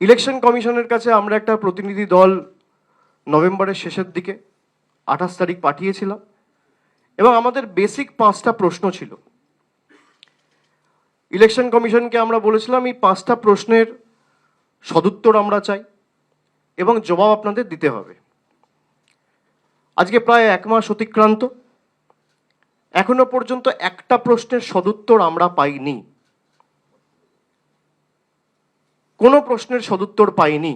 Election কমিশনের কাছে আমরা একটা প্রতিনিধি দল নভেম্বরের শেষের দিকে, আঠাশ তারিখ পাঠিয়েছিলাম। এবং আমাদের বেসিক পাঁচটা প্রশ্ন ছিল। ইলেকশন কমিশনকে আমরা বলেছিলাম, এই পাঁচটা প্রশ্নের সদুত্তর আমরা চাই এবং জবাব আপনাদের দিতে হবে। আজকে প্রায় এক মাস অতিক্রান্ত। এখনও পর্যন্ত একটা প্রশ্নের সদুত্তর আমরা পাইনি। কোনো প্রশ্নের সদুত্তর পাইনি।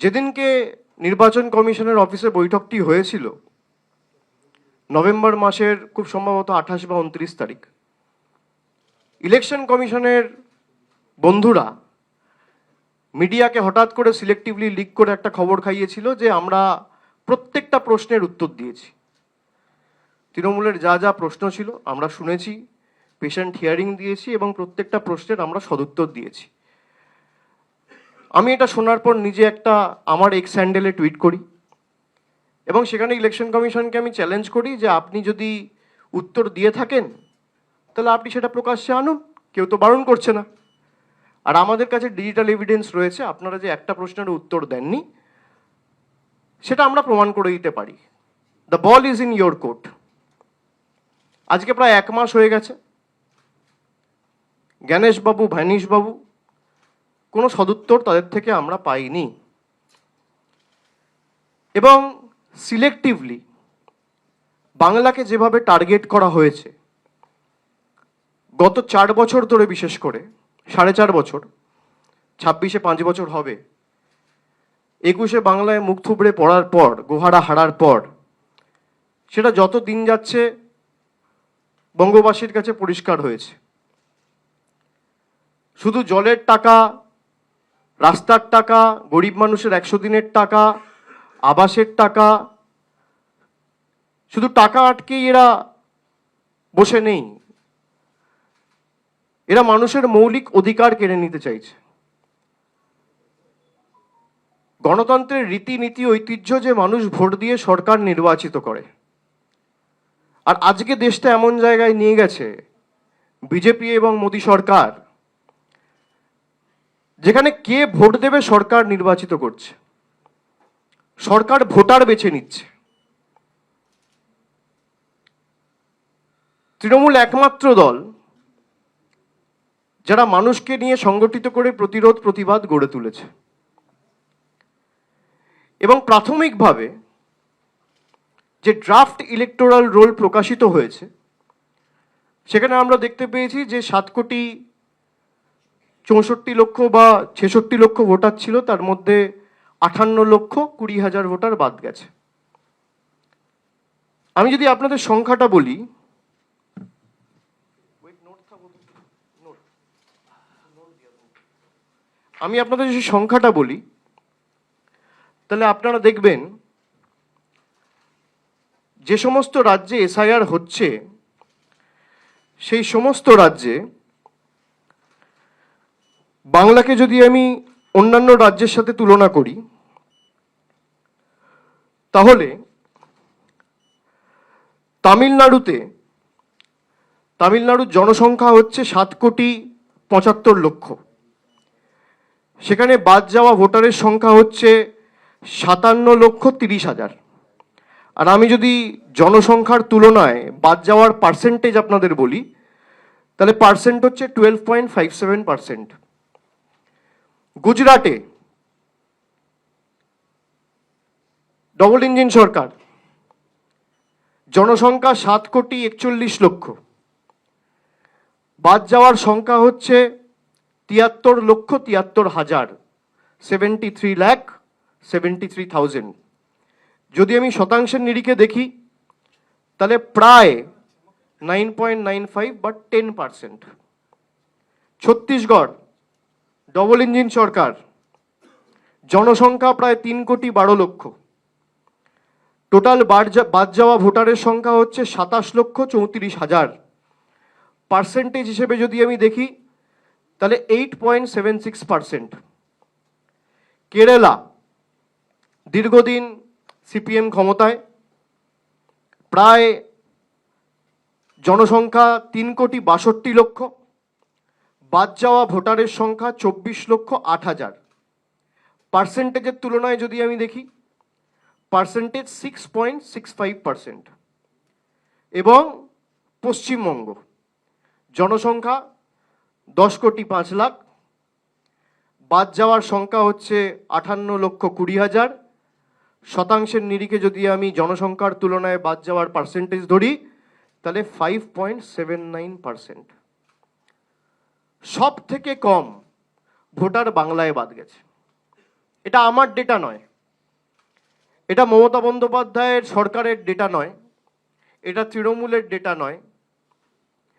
যেদিনকে নির্বাচন কমিশনের অফিসে বৈঠকটি হয়েছিল, নভেম্বর মাসের খুব সম্ভবত আঠাশ বা উনত্রিশ তারিখ, ইলেকশন কমিশনের বন্ধুরা মিডিয়াকে হঠাৎ করে সিলেক্টিভলি লিক করে একটা খবর খাইয়েছিল যে, আমরা প্রত্যেকটা প্রশ্নের উত্তর দিয়েছি। তৃণমূলের যা যা প্রশ্ন ছিল আমরা শুনেছি পেশেন্ট হিয়ারিং দিয়েছি এবং প্রত্যেকটা প্রশ্নের আমরা সদুত্তর দিয়েছি। আমি এটা শোনার পর নিজে একটা আমার এক্স হ্যান্ডেলে টুইট করি এবং সেখানে ইলেকশন কমিশনকে আমি চ্যালেঞ্জ করি যে আপনি যদি উত্তর দিয়ে থাকেন, তাহলে আপনি সেটা প্রকাশ্যে আনুন, কেউ তো বারণ করছে না। আর আমাদের কাছে ডিজিটাল এভিডেন্স রয়েছে, আপনারা যে একটা প্রশ্নের উত্তর দেননি, সেটা আমরা প্রমাণ করে দিতে পারি। The ball is in your court আজকে প্রায় এক মাস হয়ে গেছে। জ্ঞানেশবাবু, ভ্যানিশবাবু, কোনো সদুত্তর তাদের থেকে আমরা পাইনি। এবং সিলেক্টিভলি বাংলাকে যেভাবে টার্গেট করা হয়েছে, গত চার বছর ধরে বিশেষ করে, সাড়ে চার বছর, ছাব্বিশে পাঁচ বছর হবে, একুশে বাংলায় মুখ থুবড়ে পড়ার পর, গোহারা হারার পর, সেটা যত দিন যাচ্ছে বঙ্গবাসীর কাছে পরিষ্কার হয়েছে। শুধু জলের টাকা, রাস্তার টাকা, গরিব মানুষের একশো দিনের টাকা, আবাসের টাকা, শুধু টাকা আটকেই এরা বসে নেই। এরা মানুষের মৌলিক অধিকার কেড়ে নিতে চাইছে। গণতন্ত্রের রীতিনীতি, ঐতিহ্য যে মানুষ ভোট দিয়ে সরকার নির্বাচিত করে। আর আজকে দেশটা এমন জায়গায় নিয়ে গেছে, বিজেপি এবং মোদী সরকার যেখানে কে ভোট দেবে সরকার নির্বাচিত করছে। সরকার ভোটার বেছে নিচ্ছে। তৃণমূল একমাত্র দল যারা মানুষকে নিয়ে সংগঠিত করে প্রতিরোধ, প্রতিবাদ গড়ে তুলেছে। এবং প্রাথমিকভাবে যে ড্রাফট ইলেকটোরাল রোল প্রকাশিত হয়েছে, সেখানে আমরা দেখতে পেয়েছি যে সাত কোটি চৌষট্টি লক্ষ বা ছেষট্টি লক্ষ ভোটার ছিল, তার মধ্যে আটান্ন লক্ষ কুড়ি হাজার ভোটার বাদ গেছে। আমি যদি আপনাদের সংখ্যাটা বলি আমি আপনাদের যদি সংখ্যাটা বলি, তাহলে আপনারা দেখবেন, যে সমস্ত রাজ্যে এসআইআর হচ্ছে, সেই সমস্ত রাজ্যে বাংলাকে যদি আমি অন্যান্য রাজ্যের সাথে তুলনা করি, তাহলে তামিলনাড়ুতে, তামিলনাড়ুর জনসংখ্যা হচ্ছে সাত কোটি পঁচাত্তর লক্ষ। সেখানে বাদ যাওয়া ভোটারের সংখ্যা হচ্ছে সাতান্ন লক্ষ তিরিশ হাজার। আর আমি যদি জনসংখ্যার তুলনায় বাদ যাওয়ার পার্সেন্টেজ আপনাদের বলি, তাহলে পার্সেন্ট হচ্ছে twelve point five seven percent গুজরাটে ডবল ইঞ্জিন সরকার, জনসংখ্যা সাত কোটি একচল্লিশ লক্ষ। বাদ যাওয়ার সংখ্যা হচ্ছে তিয়াত্তর লক্ষ তিয়াত্তর হাজার seventy three lakh seventy three thousand যদি আমি শতাংশের নিরিখে দেখি, তাহলে প্রায় নাইন পয়েন্ট নাইন ফাইভ বা ten percent Chhattisgarh double engine সরকার, জনসংখ্যা প্রায় তিন কোটি বারো লক্ষ। টোটাল বাদ যাওয়া ভোটারের সংখ্যা হচ্ছে সাতাশ লক্ষ চৌত্রিশ হাজার। পার্সেন্টেজ হিসেবে যদি আমি দেখি, তাহলে eight point seven six percent Kerala, দীর্ঘদিন সিপিএম ক্ষমতায়, প্রায় জনসংখ্যা তিন কোটি বাষট্টি লক্ষ। বাদ যাওয়া ভোটারের সংখ্যা চব্বিশ লক্ষ আট হাজার। পার্সেন্টেজের তুলনায় যদি আমি দেখি, percentage six point six five percent এবং পশ্চিমবঙ্গ, জনসংখ্যা দশ কোটি পাঁচ লাখ। বাদ যাওয়ার সংখ্যা হচ্ছে আটান্ন লক্ষ কুড়ি হাজার। শতাংশের নিরিখে যদি আমি জনসংখ্যার তুলনায় বাদ যাওয়ার পার্সেন্টেজ ধরি, তাহলে five point seven nine percent সব থেকে কম ভোটার বাংলায় বাদ গেছে। এটা আমার ডেটা নয়। এটা মমতা বন্দ্যোপাধ্যায়ের সরকারের ডেটা নয়। এটা তৃণমূলের ডেটা নয়।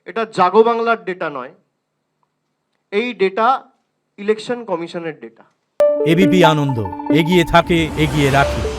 এটা জাগো বাংলার ডেটা নয়। এই ডেটা ইলেকশন কমিশনের ডেটা এবিপি আনন্দ, এগিয়ে থাকে, এগিয়ে রাখে।